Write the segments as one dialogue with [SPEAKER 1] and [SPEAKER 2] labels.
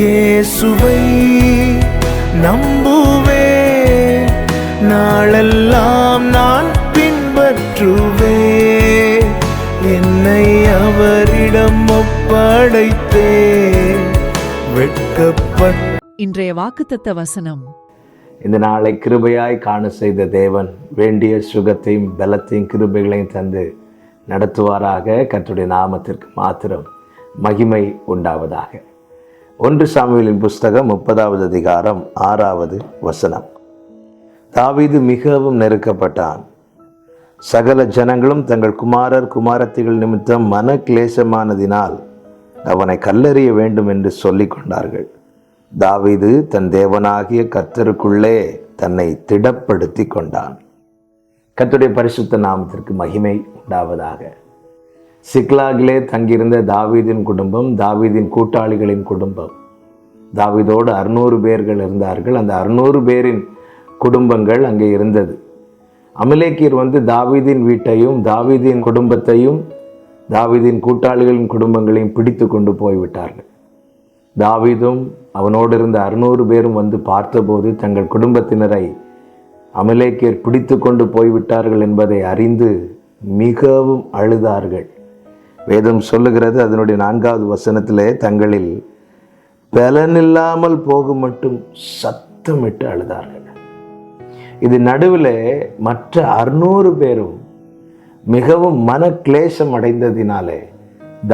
[SPEAKER 1] இயேசுவை நம்புவேன் நாளெல்லாம் நான் பின்பற்றுவேன் என்னை அவரிடம் ஒப்படைத்தேன். வெட்கப்பட்ட
[SPEAKER 2] இன்றைய வாக்குத்தத்த வசனம்.
[SPEAKER 3] இந்த நாளை கிருபையாய் காண செய்த தேவன் வேண்டிய சுகத்தையும் பலத்தையும் கிருபைகளையும் தந்து நடத்துவாராக. கர்த்தருடைய நாமத்திற்கு மாத்திரம் மகிமை உண்டாவதாக. ஒன்று சாமியலின் புஸ்தகம் முப்பதாவது அதிகாரம் ஆறாவது வசனம். தாவீது மிகவும் நெருக்கப்பட்டான் சகல ஜனங்களும் தங்கள் குமாரர் குமாரத்திகள் நிமித்தம் மன கிளேசமானதினால் அவனை கல்லறிய வேண்டும் என்று சொல்லி கொண்டார்கள். தாவீது தன் தேவனாகிய கர்த்தருக்குள்ளே தன்னை திடப்படுத்தி கொண்டான். கத்துடைய பரிசுத்த நாமத்திற்கு மகிமை உண்டாவதாக. சிக்லாகிலே தங்கியிருந்த தாவீதின் குடும்பம் தாவீதின் கூட்டாளிகளின் குடும்பம். தாவீதோடு அறுநூறு பேர்கள் இருந்தார்கள். அந்த அறுநூறு பேரின் குடும்பங்கள் அங்கே இருந்தது. அமலேக்கியர் வந்து தாவீதின் வீட்டையும் தாவீதின் குடும்பத்தையும் தாவீதின் கூட்டாளிகளின் குடும்பங்களையும் பிடித்து கொண்டு போய்விட்டார்கள். தாவீதும் அவனோடு இருந்த அறுநூறு பேரும் வந்து பார்த்தபோது தங்கள் குடும்பத்தினரை அமலேக்கியர் பிடித்து கொண்டு போய்விட்டார்கள் என்பதை அறிந்து மிகவும் அழுதார்கள். வேதம் சொல்லுகிறது அதனுடைய நான்காவது வசனத்திலே தங்களில் பலனில்லாமல் போக மட்டும் சத்தமிட்டு அழுதார்கள். இது நடுவில் மற்ற அறுநூறு பேரும் மிகவும் மன கிளேசம் அடைந்ததினாலே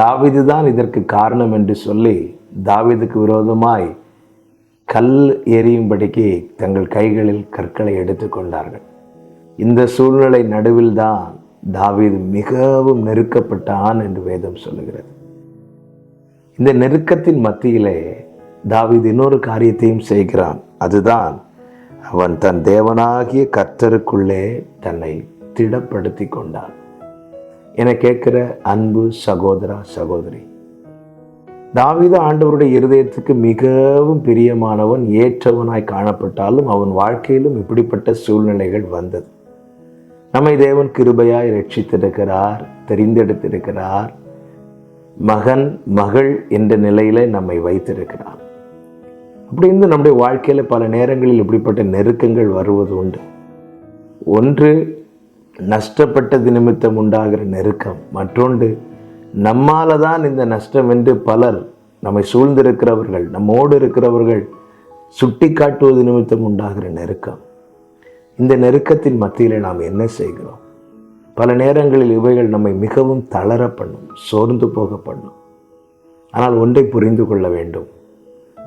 [SPEAKER 3] தாவிது தான் இதற்கு காரணம் என்று சொல்லி தாவிதுக்கு விரோதமாய் கல் எறியும்படிக்கு தங்கள் கைகளில் கற்களை எடுத்துக்கொண்டார்கள். இந்த சூழ்நிலை நடுவில் தான் தாவீது மிகவும் நெருக்கப்பட்டான் என்று வேதம் சொல்லுகிறது. இந்த நெருக்கத்தின் மத்தியிலே தாவீது இன்னொரு காரியத்தையும் செய்கிறான். அதுதான் அவன் தன் தேவனாகிய கர்த்தருக்குள்ளே தன்னை திடப்படுத்தி கொண்டான். என கேட்கிற அன்பு சகோதரா சகோதரி தாவீது ஆண்டவருடைய இருதயத்துக்கு மிகவும் பிரியமானவன் ஏற்றவனாய் காணப்பட்டாலும் அவன் வாழ்க்கையிலும் இப்படிப்பட்ட சூழ்நிலைகள் வந்தது. நம்மை தேவன் கிருபையாய் ரட்சித்திருக்கிறார் தெரிந்தெடுத்திருக்கிறார். மகன் மகள் என்ற நிலையில நம்மை வைத்திருக்கிறார். அப்படி இருந்து நம்முடைய வாழ்க்கையில பல நேரங்களில் இப்படிப்பட்ட நெருக்கங்கள் வருவது உண்டு. ஒன்று நஷ்டப்பட்டது நிமித்தம் உண்டாகிற நெருக்கம். மற்றொன்று நம்மால தான் இந்த நஷ்டம் என்று பலர் நம்மை சூழ்ந்திருக்கிறவர்கள் நம்மோடு இருக்கிறவர்கள் சுட்டி காட்டுவது நிமித்தம் உண்டாகிற நெருக்கம். இந்த நெருக்கத்தின் மத்தியில் நாம் என்ன செய்கிறோம்? பல நேரங்களில் இவைகள் நம்மை மிகவும் தளர பண்ணும் சோர்ந்து போக பண்ணும் ஆனால் ஒன்றை புரிந்து கொள்ள வேண்டும்.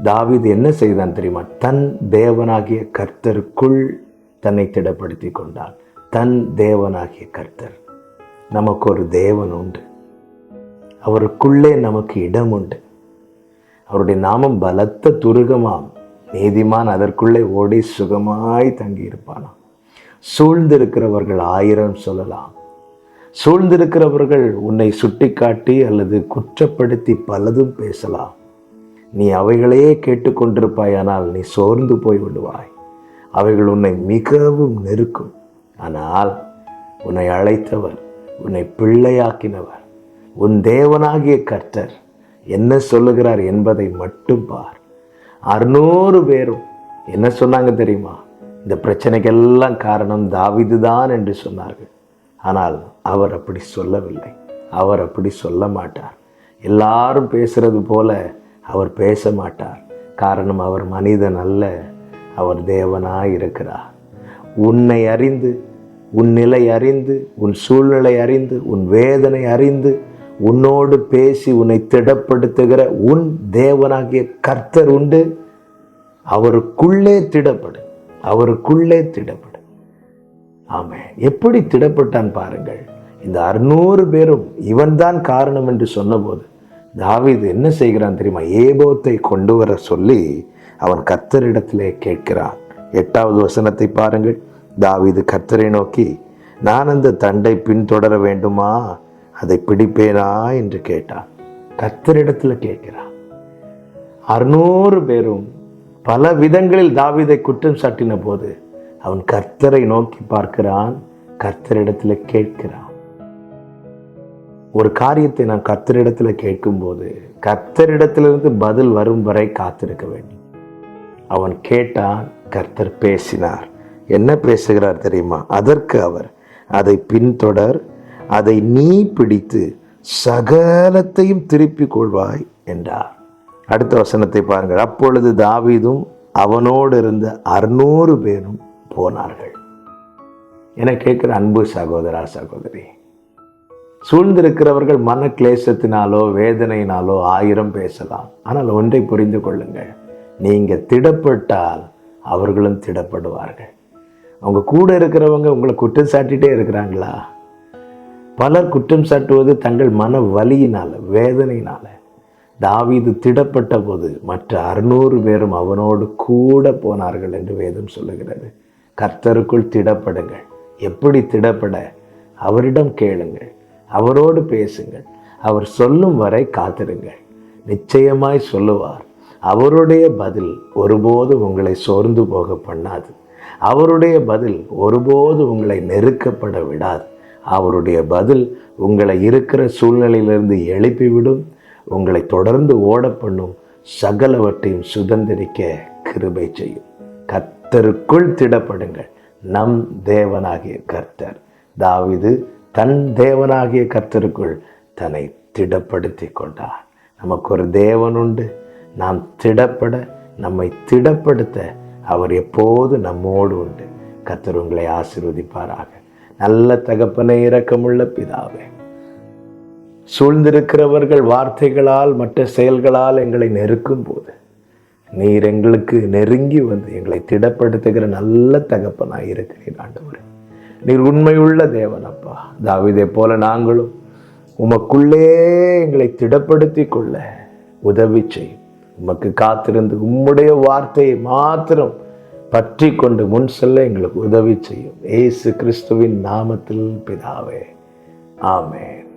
[SPEAKER 3] தாவீது என்ன செய்தான் தெரியுமா? தன் தேவனாகிய கர்த்தருக்குள் தன்னை திடப்படுத்தி கொண்டான். தன் தேவனாகிய கர்த்தர் நமக்கு ஒரு தேவன் உண்டு. அவருக்குள்ளே நமக்கு இடம் உண்டு. அவருடைய நாமம் பலத்த துருகமாம். நீதிமான் அதற்குள்ளே ஓடி சுகமாய் தங்கியிருப்பானாம். சூழ்ந்திருக்கிறவர்கள் ஆயிரம் சொல்லலாம். சூழ்ந்திருக்கிறவர்கள் உன்னை சுட்டிக்காட்டி அல்லது குற்றப்படுத்தி பலதும் பேசலாம். நீ அவைகளையே கேட்டுக்கொண்டிருப்பாயானால் நீ சோர்ந்து போய் விடுவாய். அவைகள் உன்னை மிகவும் நெருக்கும். ஆனால் உன்னை அழைத்தவர் உன்னை பிள்ளையாக்கினவர் உன் தேவனாகிய கர்த்தர் என்ன சொல்லுகிறார் என்பதை மட்டும் பார். அறுநூறு பேரும் என்ன சொன்னாங்க தெரியுமா? இந்த பிரச்சனைக்கெல்லாம் காரணம் தாவிது தான் என்று சொன்னார்கள். ஆனால் அவர் அப்படி சொல்லவில்லை. அவர் அப்படி சொல்ல மாட்டார். எல்லாரும் பேசுறது போல அவர் பேச மாட்டார். காரணம் அவர் மனிதன் அல்ல. அவர் தேவனாக இருக்கிறார். உன்னை அறிந்து உன் நிலை அறிந்து உன் சூழ்நிலை அறிந்து உன் வேதனை அறிந்து உன்னோடு பேசி உன்னை திடப்படுத்துகிற உன் தேவனாகிய கர்த்தர் உண்டு. அவருக்குள்ளே திடப்படு. அவருக்குள்ளே திடப்படும். ஆமாம் எப்படி திடப்பட்டான் பாருங்கள். இந்த அறுநூறு பேரும் இவன்தான் காரணம் என்று சொன்னபோது தாவீது என்ன செய்கிறான் தெரியுமா? ஏபோத்தை கொண்டு வர சொல்லி அவன் கர்த்தரிடத்திலே கேட்கிறான். எட்டாவது வசனத்தை பாருங்கள். தாவீது கர்த்தரை நோக்கி நான் அந்த தண்டை பின்தொடர வேண்டுமா? அதை பிடிப்பேனா? என்று கேட்டான். கர்த்தரிடத்தில் கேட்கிறான். அறுநூறு பேரும் பல விதங்களில் தாவீதை குற்றம் சாட்டின போது அவன் கர்த்தரை நோக்கி பார்க்கிறான் கர்த்தரிடத்தில் கேட்கிறான். ஒரு காரியத்தை நான் கர்த்தரிடத்தில் கேட்கும்போது கர்த்தரிடத்திலிருந்து பதில் வரும் வரை காத்திருக்க வேண்டும். அவன் கேட்டான் கர்த்தர் பேசினார். என்ன பேசுகிறார் தெரியுமா? அதற்கு அவர் அதை பின்தொடர் அதை நீ பிடித்து சகலத்தையும் திருப்பிக் கொள்வாய் என்றார். அடுத்த வசனத்தை பாருங்கள். அப்பொழுது தாவீதும் அவனோடு இருந்த அறுநூறு பேரும் போனார்கள். என கேட்குற அன்பு சகோதரா சகோதரி சூழ்ந்திருக்கிறவர்கள் மன கிளேசத்தினாலோ வேதனையினாலோ ஆயிரம் பேசலாம். ஆனால் ஒன்றை புரிந்து கொள்ளுங்கள். நீங்கள் திடப்பட்டால் அவர்களும் திடப்படுவார்கள். அவங்க கூட இருக்கிறவங்க உங்களை குற்றம் சாட்டிட்டே இருக்கிறாங்களா? பலர் குற்றம் சாட்டுவது தங்கள் மன வலியினால வேதனையினால. தாவீது திடப்பட்ட போது மற்ற அறுநூறு பேரும் அவனோடு கூட போனார்கள் என்று வேதம் சொல்லுகிறது. கர்த்தருக்குள் திடப்படுங்கள். எப்படி திடப்பட? அவரிடம் கேளுங்கள். அவரோடு பேசுங்கள். அவர் சொல்லும் வரை காத்திருங்கள். நிச்சயமாய் சொல்லுவார். அவருடைய பதில் ஒருபோதும் உங்களை சோர்ந்து போக பண்ணாது. அவருடைய பதில் ஒருபோது உங்களை நெருக்கப்பட விடாது. அவருடைய பதில் உங்களை இருக்கிற சூழ்நிலையிலிருந்து எழுப்பிவிடும். உங்களை தொடர்ந்து ஓட பண்ணும் சகலவற்றையும் சுதந்திரிக்க கிருபை செய்யும். கர்த்தருக்குள் திடப்படுங்கள். நம் தேவனாகிய கர்த்தர். தாவிது தன் தேவனாகிய கர்த்தருக்குள் தன்னை திடப்படுத்தி கொண்டார். நமக்கு ஒரு தேவன் உண்டு நாம் திடப்பட நம்மை திடப்படுத்த அவர் எப்போது நம்மோடு உண்டு. கத்தர் உங்களை ஆசிர்வதிப்பாராக. நல்ல தகப்பனை இரக்கமுள்ள பிதாவே. சூழ்ந்திருக்கிறவர்கள் வார்த்தைகளால் மற்ற செயல்களால் எங்களை நெருக்கும் போது நீர் எங்களுக்கு நெருங்கி வந்து எங்களை திடப்படுத்துகிற நல்ல தகப்பனாக இருக்கிறீர் ஆண்டவரே. நீர் உண்மையுள்ள தேவனப்பா தாவிதை போல நாங்களும் உமக்குள்ளே எங்களை திடப்படுத்தி கொள்ள உதவி செய்யும். உமக்கு காத்திருந்து உம்முடைய வார்த்தையை மாத்திரம் பற்றி கொண்டு முன் செல்ல எங்களுக்கு உதவி செய்யும். ஏசு கிறிஸ்துவின் நாமத்தில் பிதாவே. ஆமேன்.